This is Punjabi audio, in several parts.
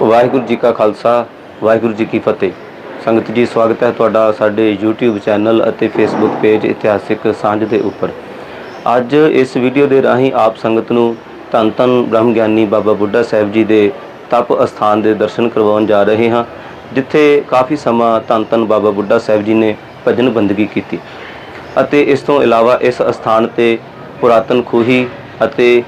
ਵਾਹਿਗੁਰੂ ਜੀ ਕਾ ਖਾਲਸਾ, ਵਾਹਿਗੁਰੂ ਜੀ ਕੀ ਫਤਿਹ। ਸੰਗਤ ਜੀ, ਸਵਾਗਤ ਹੈ ਤੁਹਾਡਾ ਸਾਡੇ YouTube ਚੈਨਲ ਅਤੇ Facebook ਪੇਜ ਇਤਿਹਾਸਿਕ ਸਾਂਝ ਦੇ ਉੱਪਰ। ਅੱਜ ਇਸ ਵੀਡੀਓ ਦੇ ਰਾਹੀਂ ਆਪ ਸੰਗਤ ਨੂੰ ਧੰਨ ਧੰਨ ਬ੍ਰਹਮ ਗਿਆਨੀ ਬਾਬਾ ਬੁੱਢਾ ਸਾਹਿਬ ਜੀ ਦੇ ਤਪ ਅਸਥਾਨ ਦੇ ਦਰਸ਼ਨ ਕਰਵਾਉਣ ਜਾ ਰਹੇ ਹਾਂ, ਜਿੱਥੇ ਕਾਫੀ ਸਮਾਂ ਧੰਨ ਧੰਨ ਬਾਬਾ ਬੁੱਢਾ ਸਾਹਿਬ ਜੀ ਨੇ ਭਜਨ ਬੰਦਗੀ ਕੀਤੀ। ਅਤੇ ਇਸ ਤੋਂ ਇਲਾਵਾ ਇਸ ਅਸਥਾਨ ਤੇ ਪੁਰਾਤਨ ਖੂਹੀ ਅਤੇ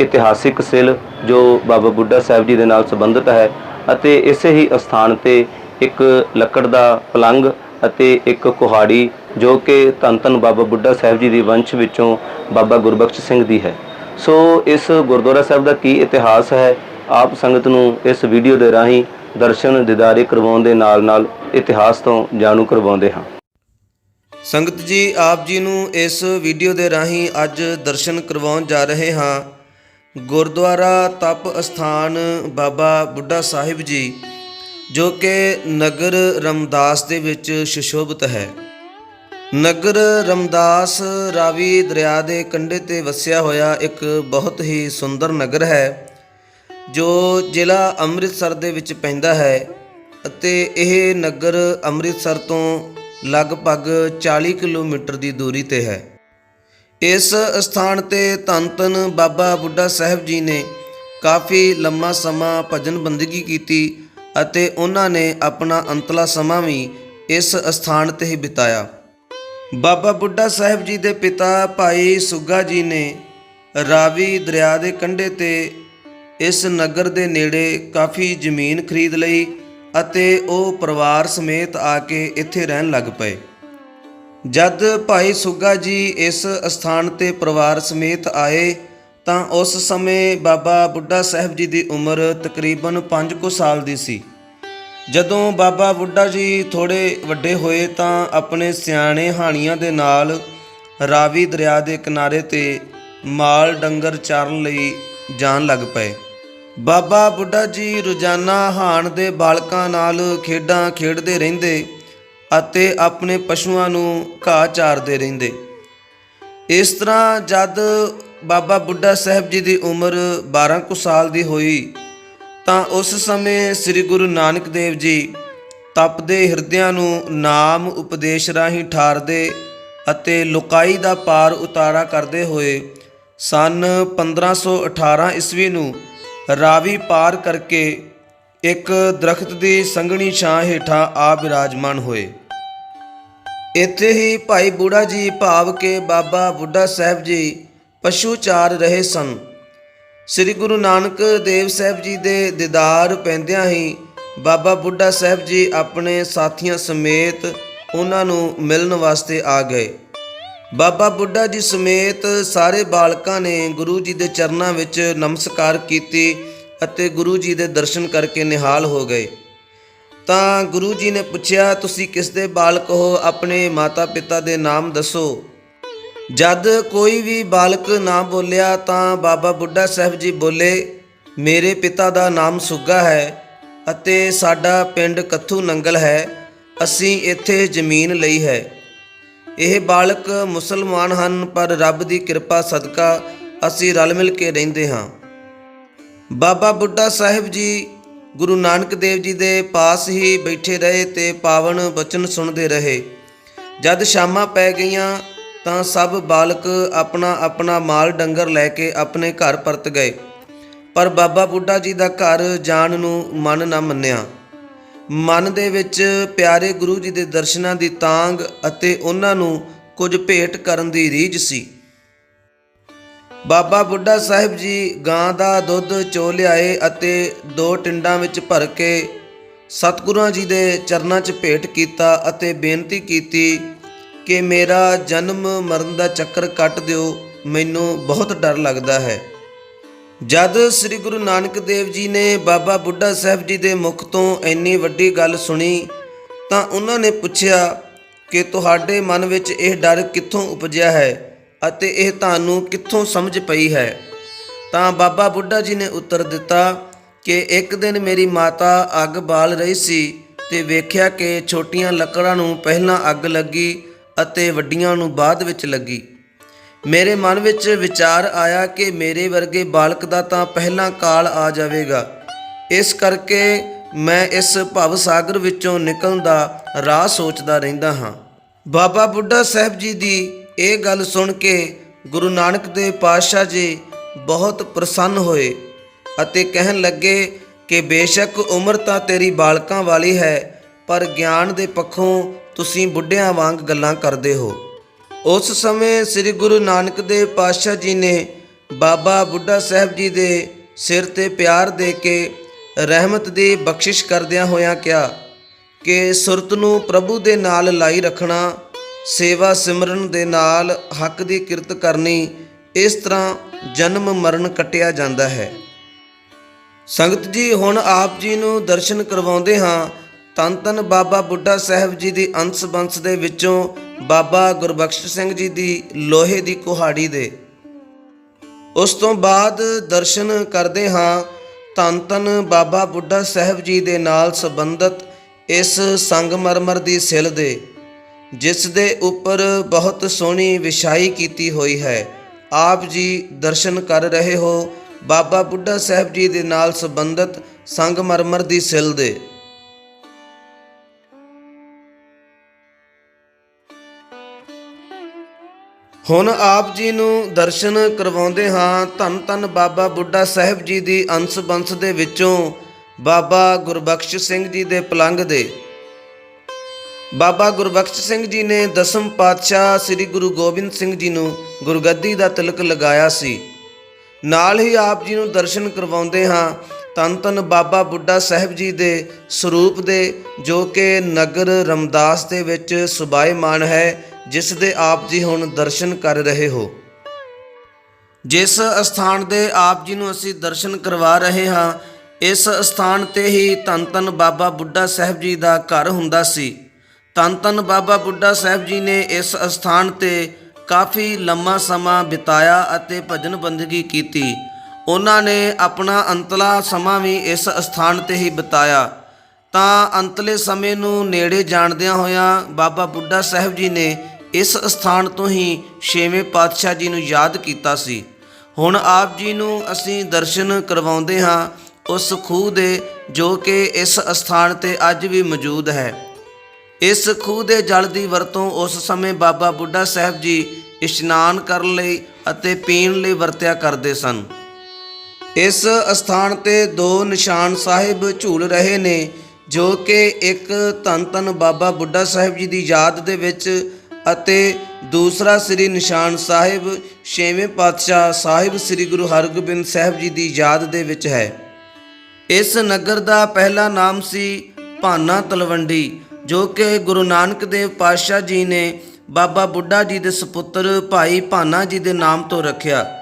ਇਤਿਹਾਸਿਕ ਸਿਲ ਜੋ ਬਾਬਾ ਬੁੱਢਾ ਸਾਹਿਬ ਜੀ ਦੇ ਨਾਲ ਸੰਬੰਧਿਤ ਹੈ ਅਤੇ ਇਸੇ ਹੀ ਅਸਥਾਨ ਤੇ ਇੱਕ ਲੱਕੜ ਦਾ ਪਲੰਗ ਅਤੇ ਇੱਕ ਕੁਹਾੜੀ ਜੋ ਕਿ ਧੰਨ ਧੰਨ ਬਾਬਾ ਬੁੱਢਾ ਸਾਹਿਬ ਜੀ ਦੀ ਵੰਸ਼ ਵਿੱਚੋਂ ਬਾਬਾ ਗੁਰਬਖਸ਼ ਸਿੰਘ ਦੀ ਹੈ। ਸੋ ਇਸ ਗੁਰਦੁਆਰਾ ਸਾਹਿਬ ਦਾ ਕੀ ਇਤਿਹਾਸ ਹੈ, ਆਪ ਸੰਗਤ ਨੂੰ ਇਸ ਵੀਡੀਓ ਦੇ ਰਾਹੀਂ ਦਰਸ਼ਨ ਦਿਦਾਰੇ ਕਰਵਾਉਣ ਦੇ ਨਾਲ-ਨਾਲ ਇਤਿਹਾਸ ਤੋਂ ਜਾਣੂ ਕਰਵਾਉਂਦੇ ਹਾਂ। ਸੰਗਤ ਜੀ, ਆਪ ਜੀ ਨੂੰ ਇਸ ਵੀਡੀਓ ਦੇ ਰਾਹੀਂ ਅੱਜ ਦਰਸ਼ਨ ਕਰਵਾਉਣ ਜਾ ਰਹੇ ਹਾਂ। ਗੁਰਦੁਆਰਾ ਤਪ ਅਸਥਾਨ ਬਾਬਾ ਬੁੱਢਾ ਸਾਹਿਬ ਜੀ, ਜੋ ਕਿ ਨਗਰ ਰਮਦਾਸ ਦੇ ਵਿੱਚ ਸੁਸ਼ੋਭਿਤ ਹੈ। ਨਗਰ ਰਮਦਾਸ ਰਾਵੀ ਦਰਿਆ ਦੇ ਕੰਢੇ ਤੇ ਵਸਿਆ ਹੋਇਆ ਇੱਕ ਬਹੁਤ ਹੀ ਸੁੰਦਰ ਨਗਰ ਹੈ, ਜੋ ਜ਼ਿਲ੍ਹਾ ਅੰਮ੍ਰਿਤਸਰ ਦੇ ਵਿੱਚ ਪੈਂਦਾ ਹੈ ਅਤੇ ਇਹ ਨਗਰ ਅੰਮ੍ਰਿਤਸਰ ਤੋਂ ਲਗਭਗ 40 ਕਿਲੋਮੀਟਰ ਦੀ ਦੂਰੀ ਤੇ ਹੈ। ਇਸ ਸਥਾਨ ਤੇ ਧੰਨ ਧੰਨ ਬਾਬਾ ਬੁੱਢਾ ਸਾਹਿਬ ਜੀ ਨੇ ਕਾਫੀ ਲੰਮਾ ਸਮਾਂ ਭਜਨ ਬੰਦਗੀ ਕੀਤੀ ਅਤੇ ਉਹਨਾਂ ਨੇ ਆਪਣਾ ਅੰਤਲਾ ਸਮਾਂ ਵੀ ਇਸ ਸਥਾਨ ਤੇ ਹੀ ਬਿਤਾਇਆ। ਬਾਬਾ ਬੁੱਢਾ ਸਾਹਿਬ ਜੀ ਦੇ ਪਿਤਾ ਭਾਈ ਸੁੱਗਾ ਜੀ ਨੇ ਰਾਵੀ ਦਰਿਆ ਦੇ ਕੰਢੇ ਤੇ ਇਸ ਨਗਰ ਦੇ ਨੇੜੇ ਕਾਫੀ ਜ਼ਮੀਨ ਖਰੀਦ ਲਈ ਅਤੇ ਉਹ ਪਰਿਵਾਰ ਸਮੇਤ ਆ ਕੇ ਇੱਥੇ ਰਹਿਣ ਲੱਗ ਪਏ। ਜਦ ਭਾਈ ਸੁੱਗਾ ਜੀ ਇਸ ਸਥਾਨ ਤੇ ਪਰਿਵਾਰ ਸਮੇਤ ਆਏ, ਤਾਂ ਉਸ ਸਮੇਂ ਬਾਬਾ ਬੁੱਢਾ ਸਾਹਿਬ ਜੀ ਦੀ ਉਮਰ ਤਕਰੀਬਨ 5 ਕੁ ਸਾਲ ਦੀ ਸੀ। ਜਦੋਂ ਬਾਬਾ ਬੁੱਢਾ ਜੀ ਥੋੜੇ ਵੱਡੇ ਹੋਏ ਤਾਂ ਆਪਣੇ ਸਿਆਣੇ ਹਾਣੀਆਂ ਦੇ ਨਾਲ ਰਾਵੀ ਦਰਿਆ ਦੇ ਕਿਨਾਰੇ ਤੇ ਮਾਲ ਡੰਗਰ ਚਾਰਨ ਲਈ ਜਾਣ ਲੱਗ ਪਏ। ਬਾਬਾ ਬੁੱਢਾ ਜੀ ਰੋਜ਼ਾਨਾ ਹਾਣ ਦੇ ਬਾਲਕਾਂ ਨਾਲ ਖੇਡਾਂ ਖੇਡਦੇ ਰਹਿੰਦੇ ਅਤੇ ਆਪਣੇ ਪਸ਼ੂਆਂ ਨੂੰ ਘਾਹ ਚਾਰਦੇ ਰਹਿੰਦੇ। ਇਸ ਤਰ੍ਹਾਂ ਜਦ ਬਾਬਾ ਬੁੱਢਾ ਸਾਹਿਬ ਜੀ ਦੀ ਉਮਰ 12 ਕੁ ਸਾਲ ਦੀ ਹੋਈ, ਤਾਂ ਉਸ ਸਮੇਂ ਸ੍ਰੀ ਗੁਰੂ ਨਾਨਕ ਦੇਵ ਜੀ ਤਪਦੇ ਹਿਰਦਿਆਂ ਨੂੰ ਨਾਮ ਉਪਦੇਸ਼ ਰਾਹੀਂ ਠਾਰਦੇ ਅਤੇ ਲੁਕਾਈ ਦਾ ਪਾਰ ਉਤਾਰਾ ਕਰਦੇ ਹੋਏ ਸਨ 1518 ਈਸਵੀ ਨੂੰ ਰਾਵੀ ਪਾਰ ਕਰਕੇ ਇੱਕ ਦਰਖਤ ਦੀ ਸੰਘਣੀ ਛਾਂ ਹੇਠਾਂ ਆ ਬਿਰਾਜਮਾਨ ਹੋਏ। ਇੱਥੇ ਹੀ ਭਾਈ ਬੂੜਾ ਜੀ ਭਾਵ ਕੇ ਬਾਬਾ ਬੁੱਢਾ ਸਾਹਿਬ ਜੀ ਪਸ਼ੂ ਚਾਰ ਰਹੇ ਸਨ। ਸ੍ਰੀ ਗੁਰੂ ਨਾਨਕ ਦੇਵ ਸਾਹਿਬ ਜੀ ਦੇ ਦੀਦਾਰ ਪੈਂਦਿਆਂ ਹੀ ਬਾਬਾ ਬੁੱਢਾ ਸਾਹਿਬ ਜੀ ਆਪਣੇ ਸਾਥੀਆਂ ਸਮੇਤ ਉਹਨਾਂ ਨੂੰ ਮਿਲਣ ਵਾਸਤੇ ਆ ਗਏ। ਬਾਬਾ ਬੁੱਢਾ ਜੀ ਸਮੇਤ ਸਾਰੇ ਬਾਲਕਾਂ ਨੇ ਗੁਰੂ ਜੀ ਦੇ ਚਰਨਾਂ ਵਿੱਚ ਨਮਸਕਾਰ ਕੀਤੀ ਅਤੇ ਗੁਰੂ ਜੀ ਦੇ ਦਰਸ਼ਨ ਕਰਕੇ ਨਿਹਾਲ ਹੋ ਗਏ। ਤਾਂ ਗੁਰੂ ਜੀ ਨੇ ਪੁੱਛਿਆ, ਤੁਸੀਂ ਕਿਸ ਦੇ ਬਾਲਕ ਹੋ? ਆਪਣੇ ਮਾਤਾ ਪਿਤਾ ਦੇ ਨਾਮ ਦੱਸੋ। ਜਦ ਕੋਈ ਵੀ ਬਾਲਕ ਨਾ ਬੋਲਿਆ, ਤਾਂ ਬਾਬਾ ਬੁੱਢਾ ਸਾਹਿਬ ਜੀ ਬੋਲੇ, ਮੇਰੇ ਪਿਤਾ ਦਾ ਨਾਮ ਸੁੱਗਾ ਹੈ ਅਤੇ ਸਾਡਾ ਪਿੰਡ ਕੱਥੂ ਨੰਗਲ ਹੈ, ਅਸੀਂ ਇੱਥੇ ਜ਼ਮੀਨ ਲਈ ਹੈ। ਇਹ ਬਾਲਕ ਮੁਸਲਮਾਨ ਹਨ, ਪਰ ਰੱਬ ਦੀ ਕਿਰਪਾ, ਸਦਕਾ ਅਸੀਂ ਰਲ ਮਿਲ ਕੇ ਰਹਿੰਦੇ ਹਾਂ। ਬਾਬਾ ਬੁੱਢਾ ਸਾਹਿਬ ਜੀ ਗੁਰੂ ਨਾਨਕ ਦੇਵ ਜੀ ਦੇ ਪਾਸ ਹੀ ਬੈਠੇ ਰਹੇ ਤੇ ਪਾਵਨ ਬਚਨ ਸੁਣਦੇ ਰਹੇ। ਜਦ ਸ਼ਾਮਾਂ ਪੈ ਗਈਆਂ ਤਾਂ ਸਭ ਬਾਲਕ ਆਪਣਾ ਆਪਣਾ ਮਾਲ ਡੰਗਰ ਲੈ ਕੇ ਆਪਣੇ ਘਰ ਪਰਤ ਗਏ। ਪਰ ਬਾਬਾ ਬੁੱਢਾ ਜੀ ਦਾ ਘਰ ਜਾਣ ਨੂੰ ਮਨ ਨਾ ਮੰਨਿਆ। ਮਨ ਦੇ ਵਿੱਚ ਪਿਆਰੇ ਗੁਰੂ ਜੀ ਦੇ ਦਰਸ਼ਨਾਂ ਦੀ ਤਾਂਗ ਅਤੇ ਉਹਨਾਂ ਨੂੰ ਕੁਝ ਭੇਟ ਕਰਨ ਦੀ ਰੀਝ ਸੀ। ਬਾਬਾ ਬੁੱਢਾ ਸਾਹਿਬ ਜੀ ਗਾਂ ਦਾ ਦੁੱਧ ਚੋ ਲਿਆਏ ਅਤੇ ਦੋ ਟਿੰਡਾਂ ਵਿੱਚ ਭਰ ਕੇ ਸਤਿਗੁਰਾਂ ਜੀ ਦੇ ਚਰਨਾਂ 'ਚ ਭੇਟ ਕੀਤਾ ਅਤੇ ਬੇਨਤੀ ਕੀਤੀ ਕਿ ਮੇਰਾ ਜਨਮ ਮਰਨ ਦਾ ਚੱਕਰ ਕੱਟ ਦਿਓ, ਮੈਨੂੰ ਬਹੁਤ ਡਰ ਲੱਗਦਾ ਹੈ। ਜਦ ਸ੍ਰੀ ਗੁਰੂ ਨਾਨਕ ਦੇਵ ਜੀ ਨੇ ਬਾਬਾ ਬੁੱਢਾ ਸਾਹਿਬ ਜੀ ਦੇ ਮੁਖ ਤੋਂ ਇੰਨੀ ਵੱਡੀ ਗੱਲ ਸੁਣੀ ਤਾਂ ਉਹਨਾਂ ਨੇ ਪੁੱਛਿਆ ਕਿ ਤੁਹਾਡੇ ਮਨ ਵਿੱਚ ਇਹ ਡਰ ਕਿੱਥੋਂ ਉਪਜਿਆ ਹੈ? ਅਤੇ ਇਹ ਤੁਹਾਨੂੰ ਕਿੱਥੋਂ ਸਮਝ ਪਈ ਹੈ? ਤਾਂ ਬਾਬਾ ਬੁੱਢਾ ਜੀ ਨੇ ਉੱਤਰ ਦਿੱਤਾ ਕਿ ਇੱਕ ਦਿਨ ਮੇਰੀ ਮਾਤਾ ਅੱਗ ਬਾਲ ਰਹੀ ਸੀ ਤੇ ਵੇਖਿਆ ਕਿ ਛੋਟੀਆਂ ਲੱਕੜਾਂ ਨੂੰ ਪਹਿਲਾਂ ਅੱਗ ਲੱਗੀ ਅਤੇ ਵੱਡੀਆਂ ਨੂੰ ਬਾਅਦ ਵਿੱਚ ਲੱਗੀ। ਮੇਰੇ ਮਨ ਵਿੱਚ ਵਿਚਾਰ ਆਇਆ ਕਿ ਮੇਰੇ ਵਰਗੇ ਬਾਲਕ ਦਾ ਤਾਂ ਪਹਿਲਾਂ ਕਾਲ ਆ ਜਾਵੇਗਾ। ਇਸ ਕਰਕੇ ਮੈਂ ਇਸ ਭਵ ਸਾਗਰ ਵਿੱਚੋਂ ਨਿਕਲਣ ਦਾ ਰਾਹ ਸੋਚਦਾ ਰਹਿੰਦਾ ਹਾਂ। ਬਾਬਾ ਬੁੱਢਾ ਸਾਹਿਬ ਜੀ ਦੀ ਇਹ ਗੱਲ ਸੁਣ ਕੇ ਗੁਰੂ ਨਾਨਕ ਦੇਵ ਪਾਤਸ਼ਾਹ ਜੀ ਬਹੁਤ ਪ੍ਰਸੰਨ ਹੋਏ ਅਤੇ ਕਹਿਣ ਲੱਗੇ ਕਿ ਬੇਸ਼ੱਕ ਉਮਰ ਤਾਂ ਤੇਰੀ ਬਾਲਕਾਂ ਵਾਲੀ ਹੈ, ਪਰ ਗਿਆਨ ਦੇ ਪੱਖੋਂ ਤੁਸੀਂ ਬੁੱਢਿਆਂ ਵਾਂਗ ਗੱਲਾਂ ਕਰਦੇ ਹੋ। ਉਸ ਸਮੇਂ ਸ੍ਰੀ ਗੁਰੂ ਨਾਨਕ ਦੇਵ ਪਾਤਸ਼ਾਹ ਜੀ ਨੇ ਬਾਬਾ ਬੁੱਢਾ ਸਾਹਿਬ ਜੀ ਦੇ ਸਿਰ ਤੇ ਪਿਆਰ ਦੇ ਕੇ ਰਹਿਮਤ ਦੀ ਬਖਸ਼ਿਸ਼ ਕਰਦਿਆਂ ਹੋਇਆਂ ਕਿਹਾ ਕਿ ਸੁਰਤ ਨੂੰ ਪ੍ਰਭੂ ਦੇ ਨਾਲ ਲਾਈ ਰੱਖਣਾ ਸੇਵਾ ਸਿਮਰਨ ਦੇ ਨਾਲ ਹੱਕ ਦੀ ਕਿਰਤ ਕਰਨੀ, ਇਸ ਤਰ੍ਹਾਂ ਜਨਮ ਮਰਨ ਕੱਟਿਆ ਜਾਂਦਾ ਹੈ। ਸੰਗਤ ਜੀ, ਹੁਣ ਆਪ ਜੀ ਨੂੰ ਦਰਸ਼ਨ ਕਰਵਾਉਂਦੇ ਹਾਂ। ਤਨ ਤਨ ਬਾਬਾ ਬੁੱਢਾ ਸਾਹਿਬ ਜੀ ਦੀ ਅੰਸ਼ ਬੰਸ ਦੇ ਵਿੱਚੋਂ ਬਾਬਾ ਗੁਰਬਖਸ਼ ਸਿੰਘ ਜੀ ਦੀ ਲੋਹੇ ਦੀ ਕੁਹਾੜੀ ਦੇ। ਉਸ ਤੋਂ ਬਾਅਦ ਦਰਸ਼ਨ ਕਰਦੇ ਹਾਂ। ਤਨ ਤਨ ਬਾਬਾ ਬੁੱਢਾ ਸਾਹਿਬ ਜੀ ਦੇ ਨਾਲ ਸੰਬੰਧਿਤ ਇਸ ਸੰਗਮਰਮਰ ਦੀ ਸਿਲ ਦੇ। ਜਿਸ ਦੇ ਉੱਪਰ ਬਹੁਤ ਸੋਹਣੀ ਵਿਛਾਈ ਕੀਤੀ ਹੋਈ ਹੈ। ਆਪ ਜੀ ਦਰਸ਼ਨ ਕਰ ਰਹੇ ਹੋ ਬਾਬਾ ਬੁੱਢਾ ਸਾਹਿਬ ਜੀ ਦੇ ਨਾਲ ਸੰਬੰਧਿਤ ਸੰਗਮਰਮਰ ਦੀ ਸਿਲ ਦੇ। ਹੁਣ ਆਪ ਜੀ ਨੂੰ ਦਰਸ਼ਨ ਕਰਵਾਉਂਦੇ ਹਾਂ। ਧੰਨ ਧੰਨ ਬਾਬਾ ਬੁੱਢਾ ਸਾਹਿਬ ਜੀ ਦੀ ਅੰਸ਼ ਬੰਸ ਦੇ ਵਿੱਚੋਂ ਬਾਬਾ ਗੁਰਬਖਸ਼ ਸਿੰਘ ਜੀ ਦੇ ਪਲੰਗ ਦੇ। ਬਾਬਾ ਗੁਰਬਖਸ਼ ਸਿੰਘ ਜੀ ਨੇ ਦਸਮ ਪਾਤਸ਼ਾਹ ਸ੍ਰੀ ਗੁਰੂ ਗੋਬਿੰਦ ਸਿੰਘ ਜੀ ਨੂੰ ਗੁਰਗੱਦੀ ਦਾ ਤਿਲਕ ਲਗਾਇਆ ਸੀ। ਨਾਲ ਹੀ ਆਪ ਜੀ ਨੂੰ ਦਰਸ਼ਨ ਕਰਵਾਉਂਦੇ ਹਾਂ ਤਨ ਤਨ ਬਾਬਾ ਬੁੱਢਾ ਸਾਹਿਬ ਜੀ ਦੇ ਸਰੂਪ ਦੇ, ਜੋ ਕਿ ਨਗਰ ਰਮਦਾਸ ਦੇ ਵਿੱਚ ਸੁਭਾਏਮਾਨ ਹੈ, ਜਿਸ ਦੇ ਆਪ ਜੀ ਹੁਣ ਦਰਸ਼ਨ ਕਰ ਰਹੇ ਹੋ। ਜਿਸ ਅਸਥਾਨ ਦੇ ਆਪ ਜੀ ਨੂੰ ਅਸੀਂ ਦਰਸ਼ਨ ਕਰਵਾ ਰਹੇ ਹਾਂ, ਇਸ ਅਸਥਾਨ ਤੇ ਹੀ ਧੰਨ ਧੰਨ ਬਾਬਾ ਬੁੱਢਾ ਸਾਹਿਬ ਜੀ ਦਾ ਘਰ ਹੁੰਦਾ ਸੀ। ਤਨ ਧੰਨ ਬਾਬਾ ਬੁੱਢਾ ਸਾਹਿਬ ਜੀ ਨੇ ਇਸ ਅਸਥਾਨ ਤੇ ਕਾਫੀ ਲੰਮਾ ਸਮਾਂ ਬਿਤਾਇਆ ਅਤੇ ਭਜਨ ਬੰਦਗੀ ਕੀਤੀ। ਉਹਨਾਂ ਨੇ ਆਪਣਾ ਅੰਤਲਾ ਸਮਾਂ ਵੀ ਇਸ ਅਸਥਾਨ ਤੇ ਹੀ ਬਿਤਾਇਆ। ਤਾਂ ਅੰਤਲੇ ਸਮੇਂ ਨੂੰ ਨੇੜੇ ਜਾਣਦਿਆਂ ਹੋਇਆਂ ਬਾਬਾ ਬੁੱਢਾ ਸਾਹਿਬ ਜੀ ਨੇ ਇਸ ਸਥਾਨ ਤੋਂ ਹੀ ਛੇਵੇਂ ਪਾਤਸ਼ਾਹ ਜੀ ਨੂੰ ਯਾਦ ਕੀਤਾ ਸੀ। ਹੁਣ ਆਪ ਜੀ ਨੂੰ ਅਸੀਂ ਦਰਸ਼ਨ ਕਰਵਾਉਂਦੇ ਹਾਂ ਉਸ ਖੂਹ ਦੇ ਜੋ ਕਿ ਇਸ ਸਥਾਨ ਤੇ ਅੱਜ ਵੀ ਮੌਜੂਦ ਹੈ। ਇਸ ਖੂਹ ਦੇ ਜਲ ਦੀ ਵਰਤੋਂ ਉਸ ਸਮੇਂ ਬਾਬਾ ਬੁੱਢਾ ਸਾਹਿਬ ਜੀ ਇਸ਼ਨਾਨ ਕਰਨ ਲਈ ਅਤੇ ਪੀਣ ਲਈ ਵਰਤਿਆ ਕਰਦੇ ਸਨ। ਇਸ ਅਸਥਾਨ ਤੇ ਦੋ ਨਿਸ਼ਾਨ ਸਾਹਿਬ ਝੂਲ ਰਹੇ ਨੇ, ਜੋ ਕਿ ਇੱਕ ਧੰਨ ਧੰਨ ਬਾਬਾ ਬੁੱਢਾ ਸਾਹਿਬ ਜੀ ਦੀ ਯਾਦ ਦੇ ਵਿੱਚ ਅਤੇ ਦੂਸਰਾ ਸ੍ਰੀ ਨਿਸ਼ਾਨ ਸਾਹਿਬ ਛੇਵੇਂ ਪਾਤਸ਼ਾਹ ਸਾਹਿਬ ਸ੍ਰੀ ਗੁਰੂ ਹਰਗੋਬਿੰਦ ਸਾਹਿਬ ਜੀ ਦੀ ਯਾਦ ਦੇ ਵਿੱਚ ਹੈ। ਇਸ ਨਗਰ ਦਾ ਪਹਿਲਾ ਨਾਮ ਸੀ ਭਾਨਾ ਤਲਵੰਡੀ ਜੋ ਕਿ ਗੁਰੂ ਨਾਨਕ ਦੇਵ ਪਾਤਸ਼ਾਹ ਜੀ ਨੇ ਬਾਬਾ ਬੁੱਢਾ ਜੀ ਦੇ ਸੁਪੁੱਤਰ ਭਾਈ ਭਾਨਾ ਜੀ ਦੇ ਨਾਮ ਤੋਂ ਰੱਖਿਆ।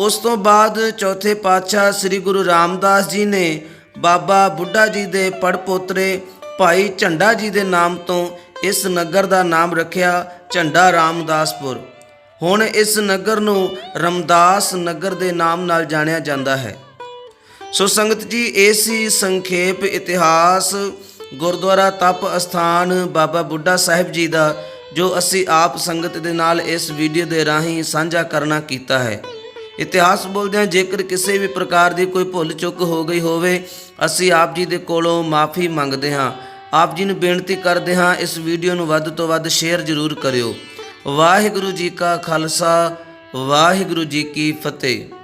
ਉਸ ਤੋਂ ਬਾਅਦ ਚੌਥੇ ਪਾਤਸ਼ਾਹ ਸ੍ਰੀ ਗੁਰੂ ਰਾਮਦਾਸ ਜੀ ਨੇ ਬਾਬਾ ਬੁੱਢਾ ਜੀ ਦੇ ਪੜਪੋਤਰੇ ਭਾਈ ਝੰਡਾ ਜੀ ਦੇ ਨਾਮ ਤੋਂ ਇਸ ਨਗਰ ਦਾ ਨਾਮ ਰੱਖਿਆ, ਝੰਡਾ ਰਾਮਦਾਸਪੁਰ। ਹੁਣ ਇਸ ਨਗਰ ਨੂੰ ਰਮਦਾਸ ਨਗਰ ਦੇ ਨਾਮ ਨਾਲ ਜਾਣਿਆ ਜਾਂਦਾ ਹੈ। ਸੋ ਸੰਗਤ ਜੀ, ਇਹ ਸੀ ਸੰਖੇਪ ਇਤਿਹਾਸ ਗੁਰਦੁਆਰਾ ਤਪ ਅਸਥਾਨ ਬਾਬਾ ਬੁੱਢਾ ਸਾਹਿਬ ਜੀ ਦਾ, ਜੋ ਅਸੀਂ ਆਪ ਸੰਗਤ ਦੇ ਨਾਲ ਇਸ ਵੀਡੀਓ ਦੇ ਰਾਹੀਂ ਸਾਂਝਾ ਕਰਨਾ ਕੀਤਾ ਹੈ। ਇਤਿਹਾਸ ਬੋਲਦਿਆਂ ਜੇਕਰ ਕਿਸੇ ਵੀ ਪ੍ਰਕਾਰ ਦੀ ਕੋਈ ਭੁੱਲ ਚੁੱਕ ਹੋ ਗਈ ਹੋਵੇ, ਅਸੀਂ ਆਪ ਜੀ ਦੇ ਕੋਲੋਂ ਮਾਫੀ ਮੰਗਦੇ ਹਾਂ। ਆਪ ਜੀ ਨੂੰ ਬੇਨਤੀ ਕਰਦੇ ਹਾਂ, ਇਸ ਵੀਡੀਓ ਨੂੰ ਵੱਧ ਤੋਂ ਵੱਧ ਸ਼ੇਅਰ ਜ਼ਰੂਰ ਕਰਿਓ। ਵਾਹਿਗੁਰੂ ਜੀ ਕਾ ਖਾਲਸਾ, ਵਾਹਿਗੁਰੂ ਜੀ ਕੀ ਫਤਿਹ।